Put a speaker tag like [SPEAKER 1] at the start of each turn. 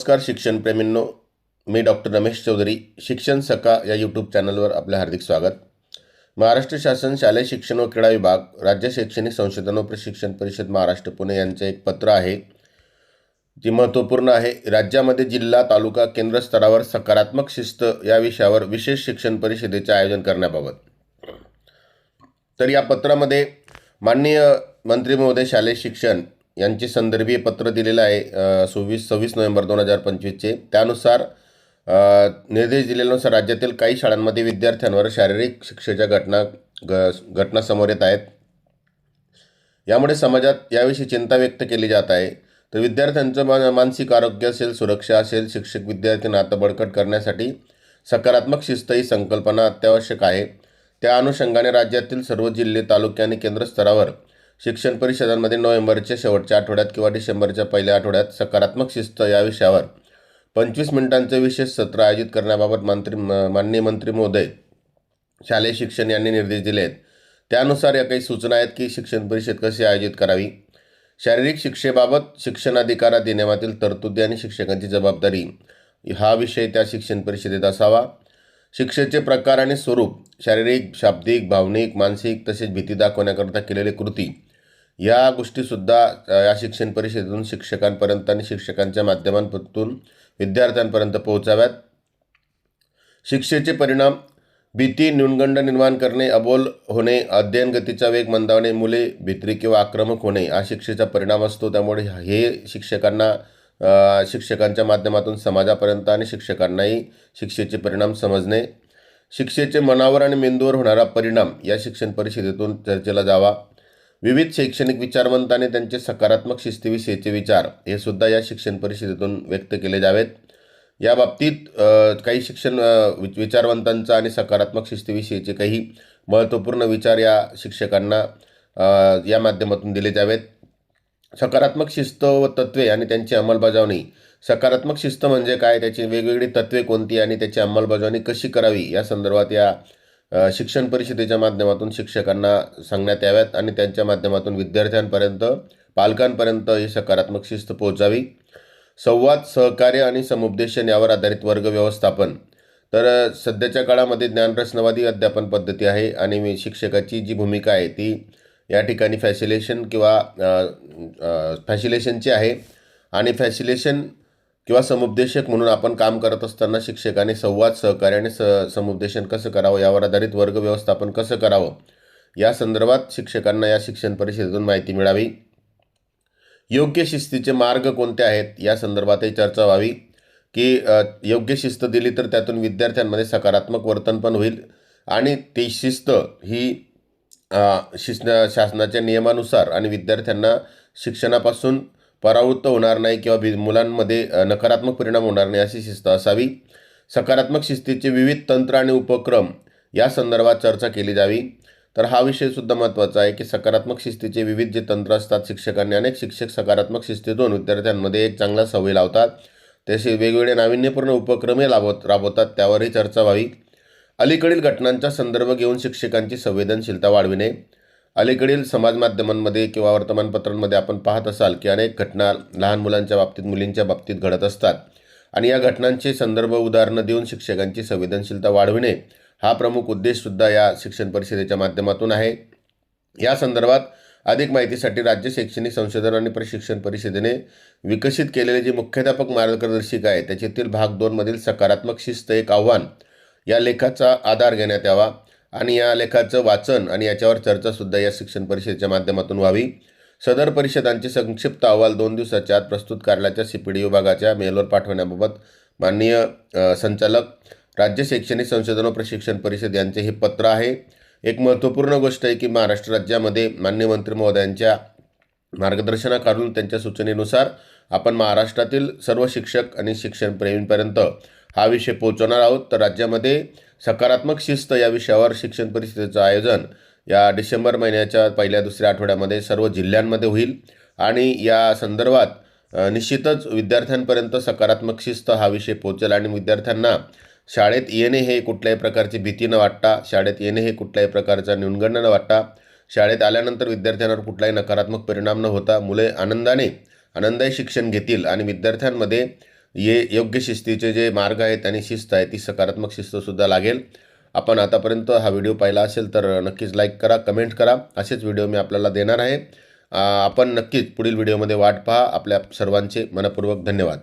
[SPEAKER 1] नमस्कार शिक्षणप्रेमींनो मी डॉक्टर रमेश चौधरी शिक्षण सका या यूट्यूब चॅनलवर आपलं हार्दिक स्वागत. महाराष्ट्र शासन शालेय शिक्षण व क्रीडा विभाग राज्य शैक्षणिक संशोधन व प्रशिक्षण परिषद महाराष्ट्र पुणे यांचं एक पत्र आहे. जी महत्त्वपूर्ण आहे. राज्यामध्ये जिल्हा तालुका केंद्र स्तरावर सकारात्मक शिस्त या विषयावर विशेष शिक्षण परिषदेचे आयोजन करण्याबाबत. तर या पत्रामध्ये माननीय मंत्री महोदय शालेय शिक्षण यांचे संदर्भीय पत्र दिलेलं आहे सव्वीस सव्वीस नोव्हेंबर दोन हजार पंचवीसचे. त्यानुसार निर्देश दिलेल्यानुसार राज्यातील काही शाळांमध्ये विद्यार्थ्यांवर शारीरिक शिक्षेच्या घटना ग घटना समोर येत आहेत. यामुळे समाजात याविषयी चिंता व्यक्त केली जात आहे. तर विद्यार्थ्यांचं मा मानसिक आरोग्य असेल सुरक्षा असेल शिक्षक विद्यार्थी नातं बळकट करण्यासाठी सकारात्मक शिस्त ही संकल्पना अत्यावश्यक आहे. त्या अनुषंगाने राज्यातील सर्व जिल्हे तालुके आणि केंद्र स्तरावर शिक्षण परिषदांमध्ये नोव्हेंबरच्या शेवटच्या आठवड्यात किंवा डिसेंबरच्या पहिल्या आठवड्यात सकारात्मक शिस्त या विषयावर पंचवीस मिनिटांचे विशेष सत्र आयोजित करण्याबाबत मंत्री म- माननीय मंत्री महोदय शालेय शिक्षण यांनी निर्देश दिले आहेत. त्यानुसार या काही सूचना आहेत की शिक्षण परिषद कशी आयोजित करावी? शारीरिक शिक्षेबाबत शिक्षण अधिकारात अधिनियमातील तरतुदी आणि शिक्षकांची जबाबदारी हा विषय त्या शिक्षण परिषदेत असावा. शिक्षेचे प्रकार आणि स्वरूप शारीरिक शाब्दिक भावनिक मानसिक तसेच भीती दाखवण्याकरता केलेली कृती या गोष्टीसुद्धा या शिक्षण परिषदेतून शिक्षकांपर्यंत आणि शिक्षकांच्या माध्यमांतून विद्यार्थ्यांपर्यंत पोहोचाव्यात. शिक्षेचे परिणाम भीती न्यूनगंड निर्माण करणे अबोल होणे अध्ययन गतीचा वेग मंदावणे मुले भित्री किंवा आक्रमक होणे हा शिक्षेचा परिणाम असतो. त्यामुळे हे शिक्षकांना शिक्षकांच्या माध्यमातून समाजापर्यंत आणि शिक्षकांनाही शिक्षेचे परिणाम समजणे. शिक्षेचे मनावर आणि मेंदूवर होणारा परिणाम या शिक्षण परिषदेतून चर्चेला जावा. विविध शैक्षणिक विचारवंत आणि त्यांचे सकारात्मक शिस्तीविषयीचे विचार हे सुद्धा या शिक्षण परिषदेतून व्यक्त केले जावेत. या बाबतीत काही शिक्षण वि- विचारवंतांचा आणि सकारात्मक शिस्तीविषयीचे काही महत्त्वपूर्ण विचार या शिक्षकांना या माध्यमातून दिले जावेत. सकारात्मक शिस्त व तत्वे आणि त्यांची अंमलबजावणी. सकारात्मक शिस्त म्हणजे काय? त्याची वेगवेगळी तत्वे कोणती आणि त्याची अंमलबजावणी कशी करावी? या संदर्भात या शिक्षण परिषदेच्या माध्यमातून शिक्षकांना सांगण्यात याव्यात आणि त्यांच्या माध्यमातून विद्यार्थ्यांपर्यंत पालकांपर्यंत ही सकारात्मक शिस्त पोहोचावी. संवाद सहकार्य आणि समुपदेशन यावर आधारित वर्ग व्यवस्थापन. तर सध्याच्या काळामध्ये ज्ञानरचनावादी अध्यापन पद्धती आहे आणि मी शिक्षकाची जी भूमिका आहे ती या ठिकाणी फॅसिलेशन किंवा फॅसिलेशनची आहे. आणि फॅसिलेशन किंवा समुपदेशक म्हणून आपण काम करत असताना शिक्षकाने संवाद सहकार्य आणि स समुपदेशन कसं करावं? यावर आधारित वर्ग व्यवस्थापन कसं करावं? या संदर्भात शिक्षकांना या शिक्षण परिषदेतून माहिती मिळावी. योग्य शिस्तीचे मार्ग कोणते आहेत? या संदर्भातही चर्चा व्हावी. की योग्य शिस्त दिली तर त्यातून विद्यार्थ्यांमध्ये सकारात्मक वर्तन पण होईल. आणि ती शिस्त ही शिस शिस्त शासनाच्या नियमानुसार आणि विद्यार्थ्यांना शिक्षणापासून परावृत्त होणार नाही किंवा वि मुलांमध्ये नकारात्मक परिणाम होणार नाही अशी शिस्त असावी. सकारात्मक शिस्तीचे विविध तंत्र आणि उपक्रम या संदर्भात चर्चा केली जावी. तर हा विषयसुद्धा महत्त्वाचा आहे की सकारात्मक शिस्तीचे विविध जे तंत्र असतात शिक्षकांनी अनेक शिक्षक सकारात्मक शिस्तीतून विद्यार्थ्यांमध्ये एक चांगला सवय लावतात. तसे वेगवेगळे नाविन्यपूर्ण उपक्रमही राबवत राबवतात त्यावरही चर्चा व्हावी. अलीकडील घटनांचा संदर्भ घेऊन शिक्षकांची संवेदनशीलता वाढविणे. अलीकडील समाजमाध्यमांमध्ये किंवा वर्तमानपत्रांमध्ये आपण पाहत असाल की अनेक घटना लहान मुलांच्या बाबतीत मुलींच्या बाबतीत घडत असतात. आणि या घटनांचे संदर्भ उदाहरणं देऊन शिक्षकांची संवेदनशीलता वाढविणे हा प्रमुख उद्देशसुद्धा या शिक्षण परिषदेच्या माध्यमातून आहे. या संदर्भात अधिक माहितीसाठी राज्य शैक्षणिक संशोधन आणि प्रशिक्षण परिषदेने विकसित केलेले जी मुख्याध्यापक मार्गदर्शिका आहे त्याच्यातील भाग दोनमधील सकारात्मक शिस्त एक आव्हान. या लेखाचा आधार घेण्यात यावा. आणि या लेखाचं वाचन आणि याच्यावर चर्चासुद्धा या शिक्षण परिषदेच्या माध्यमातून व्हावी. सदर परिषदांचे संक्षिप्त अहवाल दोन दिवसाच्या आत प्रस्तुत कार्यालयाच्या सी पी डी विभागाच्या मेलवर पाठवण्याबाबत माननीय संचालक राज्य शैक्षणिक संशोधन व प्रशिक्षण परिषद यांचे हे पत्र आहे. एक महत्त्वपूर्ण गोष्ट आहे की महाराष्ट्र राज्यामध्ये मान्य मंत्री महोदयांच्या मार्गदर्शनाखालून त्यांच्या सूचनेनुसार आपण महाराष्ट्रातील सर्व शिक्षक आणि शिक्षणप्रेमींपर्यंत हा विषय पोहोचवणार आहोत. तर राज्यामध्ये सकारात्मक शिस्त या विषयावर शिक्षण परिषदेचं आयोजन या डिसेंबर महिन्याच्या पहिल्या दुसऱ्या आठवड्यामध्ये सर्व जिल्ह्यांमध्ये होईल. आणि या संदर्भात निश्चितच विद्यार्थ्यांपर्यंत सकारात्मक शिस्त हा विषय पोहोचेल आणि विद्यार्थ्यांना शाळेत येणे हे कुठल्याही प्रकारची भीती न वाटता शाळेत येणे हे कुठल्याही प्रकारचा न्यूनगंड न वाटता शाळेत आल्यानंतर विद्यार्थ्यांवर कुठलाही नकारात्मक परिणाम न होता मुले आनंदाने आनंदायी शिक्षण घेतील आणि विद्यार्थ्यांमध्ये ये योग्य शिस्तीचे जे मार्ग आहेत आणि शिस्त आहे ती सकारात्मक शिस्तसुद्धा लागेल. आपण आतापर्यंत हा व्हिडिओ पाहिला असेल तर नक्कीच लाईक करा कमेंट करा. असेच व्हिडिओ मी आपल्याला देणार आहे. आपण नक्कीच पुढील व्हिडिओमध्ये वाट पहा. आपल्या सर्वांचे मनपूर्वक धन्यवाद.